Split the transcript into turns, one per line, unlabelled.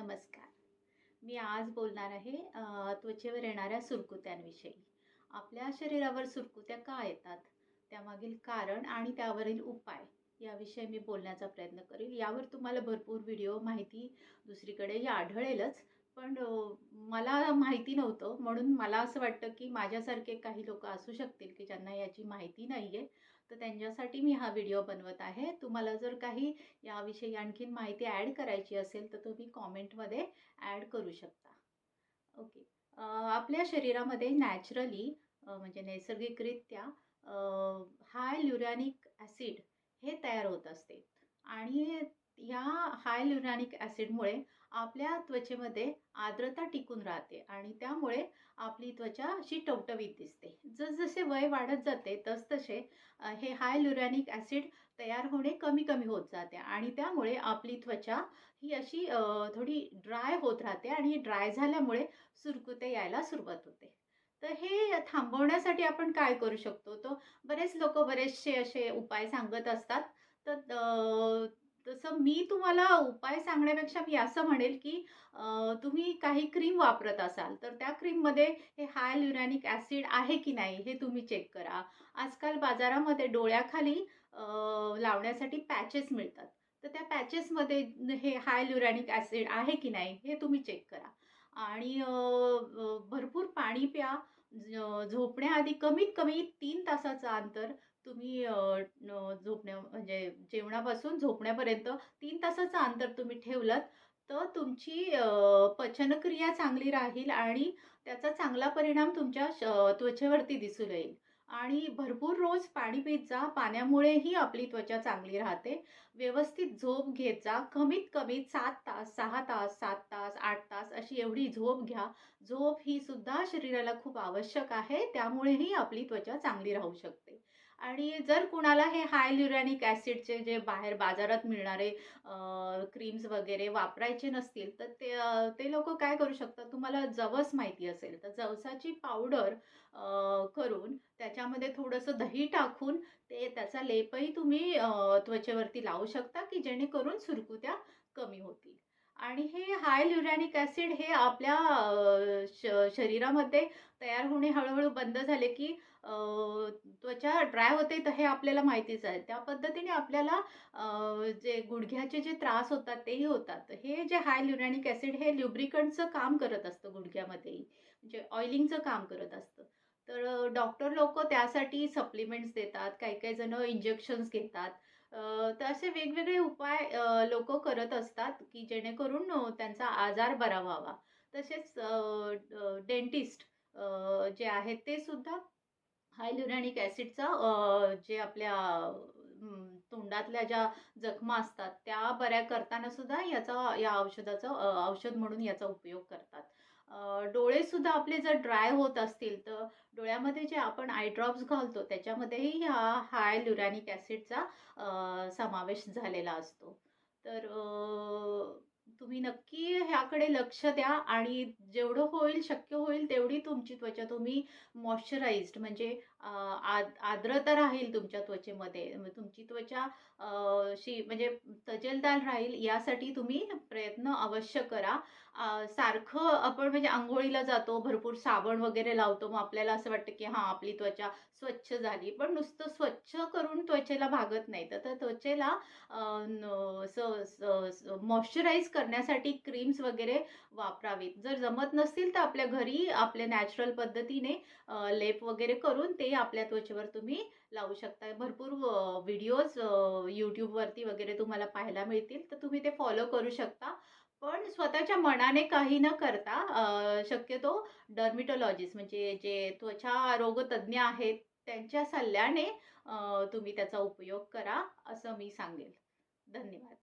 नमस्कार. मी आज बोलणार आहे त्वचेवर येणाऱ्या सुरकुत्यांविषयी. आपल्या शरीरावर सुरकुत्या का येतात? त्यामागील कारण आणि त्यावरील उपाय याविषयी मी बोलण्याचा प्रयत्न करेल. यावर तुम्हाला भरपूर व्हिडिओ माहिती दुसरीकडेही आढळेलच पण मला माहिती नव्हतं. म्हणून मला असं वाटतं की माझ्यासारखे काही लोक असू शकतील की ज्यांना याची माहिती नाही आहे तर त्यांच्यासाठी मी हा व्हिडिओ बनवत आहे. तुम्हाला जर काही याविषयी आणखीन माहिती ॲड करायची असेल तर तुम्ही कॉमेंटमध्ये ॲड करू शकता. ओके. आपल्या शरीरामध्ये नॅचरली म्हणजे नैसर्गिकरित्या हाय ल्युरॅनिक ॲसिड हे तयार होत असते. आणि ह्या हाय ल्युरॅनिक ॲसिडमुळे आपल्या त्वचेमध्ये आर्द्रता टिकून राहते आणि त्यामुळे आपली त्वचा अशी टवटवीत दिसते. जसजसे वय वाढत जाते तसतसे हे हाय लुरॅनिक ॲसिड तयार होणे कमी कमी होत जाते आणि त्यामुळे आपली त्वचा ही अशी थोडी ड्राय होत राहते आणि ड्राय झाल्यामुळे सुरकुते यायला सुरुवात होते. तर हे थांबवण्यासाठी आपण काय करू शकतो? तर बरेच लोक बरेचसे असे उपाय सांगत असतात. तर तसं मी तुम्हाला उपाय सांगण्यापेक्षा मी असं म्हणेल की तुम्ही काही क्रीम वापरत असाल तर त्या क्रीममध्ये हे हाय ल्युरॅनिक ॲसिड आहे की नाही हे तुम्ही चेक करा. आजकाल बाजारामध्ये डोळ्याखाली लावण्यासाठी पॅचेस मिळतात. तर त्या पॅचेसमध्ये हे हाय ल्युरॅनिक ॲसिड आहे की नाही हे तुम्ही चेक करा. आणि भरपूर पाणी प्या झोपण्याआधी कमीत कमी तीन तासाचं अंतर तुम्ही झोपण्या म्हणजे जेवणापासून झोपण्यापर्यंत तीन तासाचं अंतर तुम्ही ठेवलं तर तुमची पचनक्रिया चांगली राहील आणि त्याचा चांगला परिणाम तुमच्या श- त्वचेवरती दिसून येईल. आणि भरपूर रोज पाणी पित जा पाण्यामुळेही आपली त्वचा चांगली राहते. व्यवस्थित झोप घेत जा कमीत कमी सात तास सहा तास सात तास आठ तास अशी एवढी झोप घ्या. झोप ही सुद्धा शरीराला खूप आवश्यक आहे त्यामुळेही आपली त्वचा चांगली राहू शकते. आणि जर कुणाला हे हाय ल्युरॅनिक ॲसिडचे जे बाहेर बाजारात मिळणारे क्रीम्स वगैरे वापरायचे नसतील तर ते ते लोक काय करू शकतात? तुम्हाला जवस माहिती असेल तर जवसाची पावडर करून त्याच्यामध्ये थोडंसं दही टाकून ते त्याचा लेपही तुम्ही त्वचेवरती लावू शकता की जेणेकरून सुरकुत्या कमी होतील. आणि हे हाय ल्युरॅनिक ॲसिड हे आपल्या श शरीरामध्ये तयार होणे हळूहळू बंद झाले की त्वचा ड्राय होते तर हे आपल्याला माहितीच आहे. त्या पद्धतीने आपल्याला जे गुडघ्याचे जे त्रास होतात तेही होतात. हे जे हाय ल्युरॅनिक ॲसिड हे ल्युब्रिकंटचं काम करत असतं गुडघ्यामध्येही. म्हणजे ऑइलिंगचं काम करत असतं. तर डॉक्टर लोक त्यासाठी सप्लिमेंट्स देतात. काही काही जण इंजेक्शन्स घेतात. तर असे वेगवेगळे उपाय लोक करत असतात की जेणेकरून त्यांचा आजार बरा व्हावा. तसेच डेंटिस्ट जे आहेत ते सुद्धा हायल्युरॅनिक ॲसिडचा जे आपल्या तोंडातल्या ज्या जखमा असतात त्या बऱ्या करताना सुद्धा याचा या औषधाचा औषध म्हणून याचा उपयोग करतात. डोळेसुद्धा डोळे सुद्धा आपले जर ड्राय होत असतील तर डोळ्यामध्ये जे आपण आय ड्रॉप्स घालतो त्याच्यामध्येही हा हाय ल्युरॅनिक ॲसिडचा समावेश झालेला असतो. तर तुम्ही नक्की ह्याकडे लक्ष द्या आणि जेवढं होईल शक्य होईल तेवढी तुमची त्वचा तुम्ही मॉइश्चराइज्ड म्हणजे आद आर्द्रता राहील तुमच्या त्वचेमध्ये. म्हणजे तुमची त्वचा शी म्हणजे तजेलदार राहील यासाठी तुम्ही प्रयत्न अवश्य करा. सारखं आपण म्हणजे आंघोळीला जातो भरपूर साबण वगैरे लावतो मग आपल्याला असं वाटतं की हां आपली त्वचा स्वच्छ झाली. पण नुसतं स्वच्छ करून त्वचेला भागत नाही. तर त्वचेला मॉइश्चराईज करण्यासाठी क्रीम्स वगैरे वापरावीत. जर जमत नसतील तर आपल्या घरी आपल्या नॅचरल पद्धतीने लेप वगैरे करून ते आपल्या त्वचेवर तुम्ही लावू शकता. भरपूर व्हिडिओज यूट्यूबवरती वगैरे तुम्हाला पाहायला मिळतील. तर तुम्ही ते फॉलो करू शकता. पण स्वतःच्या मनाने काही न करता शक्यतो डर्मिटॉलॉजिस्ट म्हणजे जे त्वचा रोगतज्ञ आहेत त्यांच्या सल्ल्याने तुम्ही त्याचा उपयोग करा असं मी सांगेल. धन्यवाद.